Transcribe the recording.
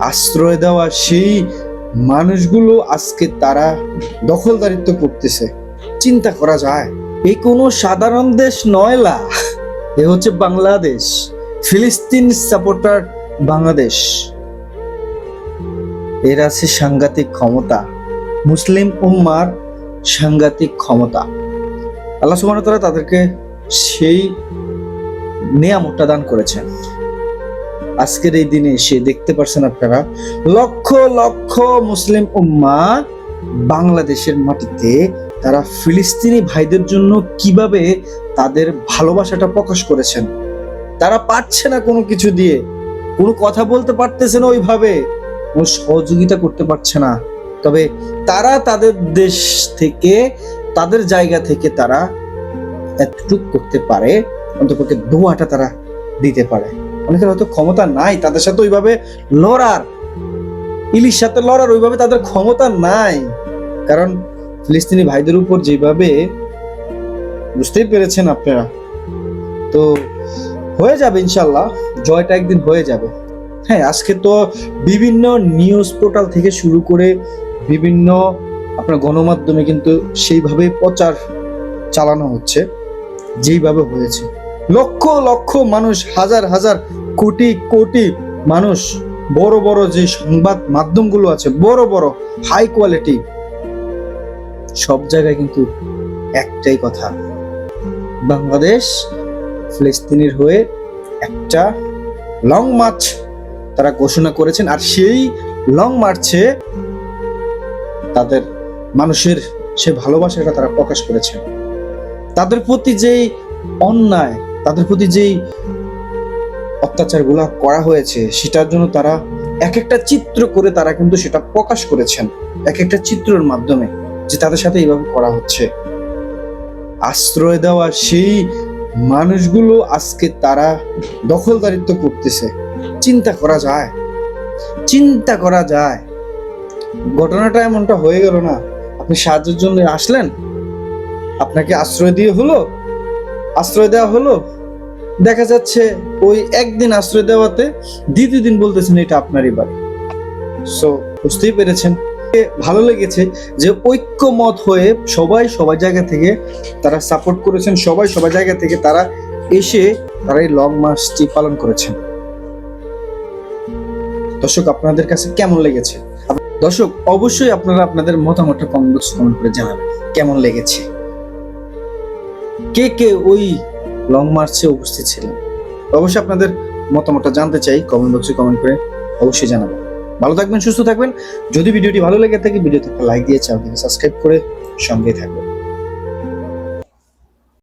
আশ্রয় দেওয়া সেই মানুষগুলো আজকে তারা দখলদারিত্ব করতেছে। চিন্তা করা যায়, এ কোনো সাধারণ দেশ নয় লা। এ হচ্ছে বাংলাদেশ, ফিলিস্তিন সাপোর্টার বাংলাদেশ। এর আছে সাংঘাতিক ক্ষমতা, মুসলিম উম্মার সাংঘাতিক ক্ষমতা। আল্লাহ ওয়া তাআলা তাদেরকে সেই নিয়ামতটা দান করেছেন। আজকের এই দিনে এসে দেখতে পারছেন আপনারা, লক্ষ লক্ষ মুসলিম উম্মা বাংলাদেশের মাটিতে তারা ফিলিস্তিনি ভাইদের জন্য কীভাবে তাদের ভালোবাসাটা প্রকাশ করেছেন। তারা পারছে না কোনো কিছু দিয়ে, কোনো কথা বলতে পারতেছে না ওইভাবে, কোনো সহযোগিতা করতে পারছে না। তবে তারা তাদের দেশ থেকে, তাদের জায়গা থেকে তারা এতটুক করতে পারে, অন্তপক্ষে দোয়াটা তারা দিতে পারে। অনেকের হয়তো ক্ষমতা নাই, তাদের সাথে ওইভাবে লড়ার ইলিশ সাথে লড়ার ওইভাবে তাদের ক্ষমতা নাই। কারণ ফিলিস্তিনি ভাইদের উপর যেভাবে, বুঝতেই পেরেছেন আপনারা। তো হয়ে যাবে ইনশাল্লাহ জয়টা একদিন হয়ে যাবে। হ্যাঁ আজকে তো বিভিন্ন নিউজ পোর্টাল থেকে শুরু করে বিভিন্ন আপনার গণমাধ্যমে কিন্তু সেইভাবে প্রচার চালানো হচ্ছে, যেইভাবে হয়েছে। লক্ষ লক্ষ মানুষ, হাজার হাজার কোটি কোটি মানুষ, বড় বড় যে সংবাদ মাধ্যমগুলো আছে, বড় বড় হাই কোয়ালিটি সব জায়গায় কিন্তু একটাই কথা। বাংলাদেশ ফিলিস্তিনির হয়ে একটা লং মার্চ তারা ঘোষণা করেছেন, আর সেই লং মার্চে তাদের মানুষের সে ভালোবাসাটা তারা প্রকাশ করেছেন। তাদের প্রতি যেই অন্যায় তাদের প্রতি যেই অত্যাচারগুলো করা হয়েছে, সেটার জন্য তারা এক একটা চিত্র করে তারা কিন্তু সেটা প্রকাশ করেছেন। এক একটা চিত্রের মাধ্যমে যে তাদের সাথে এইভাবে করা হচ্ছে। আশ্রয় দেওয়া সেই মানুষগুলো আজকে তারা দখলদারিত্ব করতেছে। চিন্তা করা যায়। চিন্তা করা যায়। ঘটনাটা এমনটা হয়ে গেল না। আপনি সাহায্যের জন্য আসলেন? আপনাকে আশ্রয় দিয়ে হলো? আশ্রয় দেওয়া হলো? দেখা যাচ্ছে ওই একদিন আশ্রয় দেওয়াতে দ্বিতীয় দিন বলতেছেন এটা আপনারই বাড়ি সো বুঝতেই পেরেছেন। ভালো লেগেছে যে ঐক্যমত হয়ে সবাই সবার জায়গা থেকে তারা সাপোর্ট করেছেন, সবাই সবার জায়গা থেকে তারা এসে তারা এই লং মার্চটি পালন করেছেন। দর্শক, আপনাদের কাছে কেমন লেগেছে? দর্শক, অবশ্যই আপনারা আপনাদের মতামতটা কমেন্ট বক্সে কমেন্ট করে জানাবেন। কেমন লেগেছে? কে কে ওই লং মার্চে উপস্থিত ছিলেন? অবশ্যই আপনাদের মতামতটা জানতে চাই কমেন্ট বক্সে কমেন্ট করে অবশ্যই জানাবেন ভালো থাকবেন, সুস্থ থাকবেন। যদি ভিডিওটি ভালো লেগে থাকে, ভিডিওতে একটা লাইক দিয়ে চ্যানেলটিকে সাবস্ক্রাইব করে সঙ্গে থাকবেন।